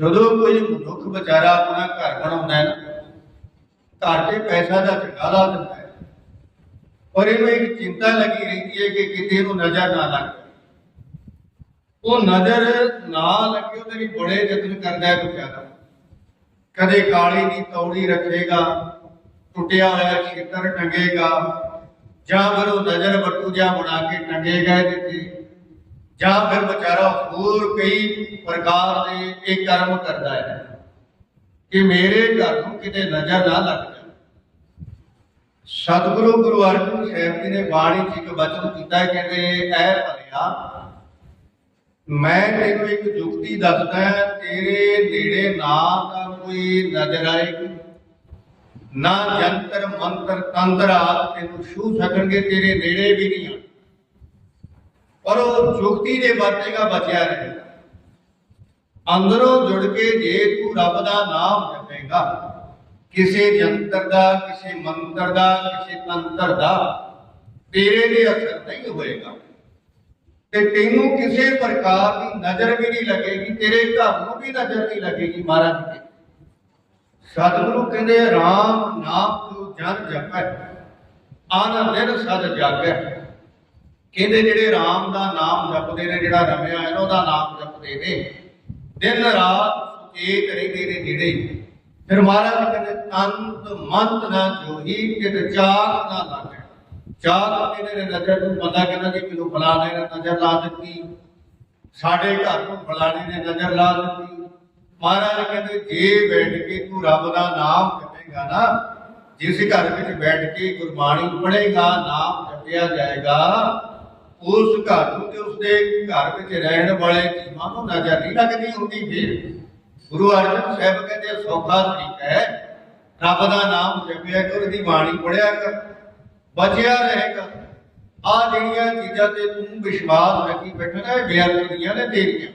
ਜਦੋਂ ਕੋਈ ਦੁੱਖ ਵਿਚਾਰਾ ਆਪਣਾ ਘਰ ਬਣਾਉਂਦਾ ਹੈ ਨਾ, ਘਰ ਤੇ ਪੈਸਾ ਦਾ ਚੰਗਾ ਦਿੰਦਾ ਹੈ। ਪਰ ਇਹਨੂੰ ਇੱਕ ਚਿੰਤਾ ਲੱਗੀ ਰਹਿੰਦੀ ਹੈ ਕਿ ਕਿਤੇ ਇਹਨੂੰ ਨਜ਼ਰ ਨਾ ਲੱਗ ਉਹ ਨਜ਼ਰ ਨਾ ਲੱਗੇ ਉਹਦੇ ਲਈ ਬੜੇ ਯਤਨ ਕਰਦਾ ਹੈ ਵਿਚਾਰਾ। ਕਦੇ ਕਾਲੀ ਦੀ ਤੌੜੀ ਰੱਖੇਗਾ, ਟੁੱਟਿਆ ਹੋਇਆ ਖੇਤਰ ਟੰਗੇਗਾ, ਜਾਂ ਫਿਰ ਉਹ ਨਜ਼ਰ ਵੱਟੂ ਜਿਹਾ ਬਣਾ ਕੇ ਟੰਗੇਗਾ ਇਹਦੇ ਤੇ। ਜਾਂ ਫਿਰ ਵਿਚਾਰਾ ਹੋਰ ਕਈ ਪ੍ਰਕਾਰ ਦੇ ਇਹ ਕਰਮ ਕਰਦਾ ਹੈ ਕਿ ਮੇਰੇ ਘਰ ਨੂੰ ਕਿਤੇ ਨਜ਼ਰ ਨਾ ਲੱਗ ਜਾਏ ਸਤਿਗੁਰੂ ਗੁਰੂ ਅਰਜਨ ਸਾਹਿਬ ਜੀ ਨੇ ਬਾਣੀ 'ਚ ਇੱਕ ਬਚਨ ਕੀਤਾ ਕਹਿੰਦੇ ਐ ਭਲਿਆ, ਮੈਂ ਤੈਨੂੰ ਇੱਕ ਜੁਗਤੀ ਦੱਸਦਾ ਤੇਰੇ ਨੇੜੇ ਨਾ ਤਾਂ ਕੋਈ ਨਜ਼ਰ ਆਏਗੀ, ਨਾ ਜੰਤਰ ਮੰਤਰ ਤੰਤਰ ਆਦਿ ਤੈਨੂੰ ਛੂ ਸਕਣਗੇ, ਤੇਰੇ ਨੇੜੇ ਵੀ ਨਹੀਂ ਆ ਪਰ ਉਹ ਜੁਗਤੀ ਦੇ ਵਰਤੇਗਾ ਬਚਿਆ ਰਹੇਗਾ ਅੰਦਰੋਂ ਜੁੜ ਕੇ ਜੇ ਤੂੰ ਰੱਬ ਦਾ ਨਾਮ ਜਪੇਗਾ ਕਿਸੇ ਜੰਤਰ ਦਾ, ਕਿਸੇ ਮੰਤਰ ਦਾ, ਕਿਸੇ ਤੰਤਰ ਦਾ, ਤੇਰੇ ਤੇ ਅਸਰ ਨਹੀਂ ਹੋਏਗਾ। ਤੇ ਤੈਨੂੰ ਕਿਸੇ ਪ੍ਰਕਾਰ ਦੀ ਨਜ਼ਰ ਵੀ ਨਹੀਂ ਲੱਗੇਗੀ, ਤੇਰੇ ਘਰ ਨੂੰ ਵੀ ਨਜ਼ਰ ਨਹੀਂ ਲੱਗੇਗੀ ਮਹਾਰਾਜ ਜੀ ਸਤਿਗੁਰੂ ਕਹਿੰਦੇ RAM ਨਾਮ ਤੂੰ ਜਨ ਜਪੈ ਆਨ ਸਦ ਜਾਗੈ। ਕਹਿੰਦੇ ਜਿਹੜੇ RAM ਦਾ ਨਾਮ ਜਪਦੇ ਨੇ, ਜਿਹੜਾ ਰਮਿਆ ਹੈ ਉਹਦਾ ਨਾਮ ਜਪਦੇ ਨੇ। ਦਿਨ ਰਾਤ ਸੁਚੇਤ ਰਹਿੰਦੇ ਨੇ ਜਿਹੜੇ ਫਿਰ ਮਹਾਰਾਜ ਕਹਿੰਦੇ, ਤੰਤ ਮੰਤ ਨਾ ਜੋਹੀ, ਕਿਤ ਚਾਕ ਨਾ ਲਾਗੇ। ਚਾਕ ਕਹਿੰਦੇ ਨੇ ਨਜ਼ਰ ਨੂੰ ਬੰਦਾ ਕਹਿੰਦਾ ਜੀ ਮੈਨੂੰ ਫਲਾਣੇ ਨੇ ਨਜ਼ਰ ਲਾ ਦਿੱਤੀ। ਸਾਡੇ ਘਰ ਨੂੰ ਫਲਾਣੇ ਨੇ ਨਜ਼ਰ ਲਾ ਦਿੱਤੀ। ਮਹਾਰਾਜ ਕਹਿੰਦੇ, ਜੇ ਬੈਠ ਕੇ ਤੂੰ ਰੱਬ ਦਾ ਨਾਮ ਜਪੇਗਾ ਨਾ, ਜਿਸ ਘਰ ਵਿੱਚ ਬੈਠ ਕੇ ਗੁਰਬਾਣੀ ਪੜ੍ਹੇਗਾ, ਨਾਮ ਜਪਿਆ ਜਾਏਗਾ ਉਸ ਘਰ ਨੂੰ ਤੇ ਉਸਦੇ ਘਰ ਵਿੱਚ ਰਹਿਣ ਵਾਲੇ ਜੀਵਾਂ ਨੂੰ ਨਜ਼ਰ ਨਹੀਂ ਲੱਗਦੀ ਹੁੰਦੀ। ਫਿਰ ਗੁਰੂ ਅਰਜਨ ਸਾਹਿਬ ਕਹਿੰਦੇ, ਸੌਖਾ ਤਰੀਕਾ ਹੈ। ਰੱਬ ਦਾ ਨਾਮ ਜਪਿਆ ਕਰ, ਉਹਦੀ ਬਾਣੀ ਪੜਿਆ ਕਰ, ਬਚਿਆ ਰਹੇਗਾ ਆ ਜਿਹੜੀਆਂ ਚੀਜ਼ਾਂ ਤੇ ਤੂੰ ਵਿਸ਼ਵਾਸ ਰੱਖੀ ਬੈਠਾ ਨਾ, ਇਹ ਬੇਅਦਬੀਆਂ ਨੇ ਤੇਰੀਆਂ।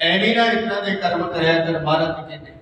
ਐਵੇਂ ਨਾ ਇਤਨਾ ਦੇ ਕਰਮ ਕਰਿਆ ਕਰ, ਮਹਾਰਾਜ ਜੀ ਕਹਿੰਦੇ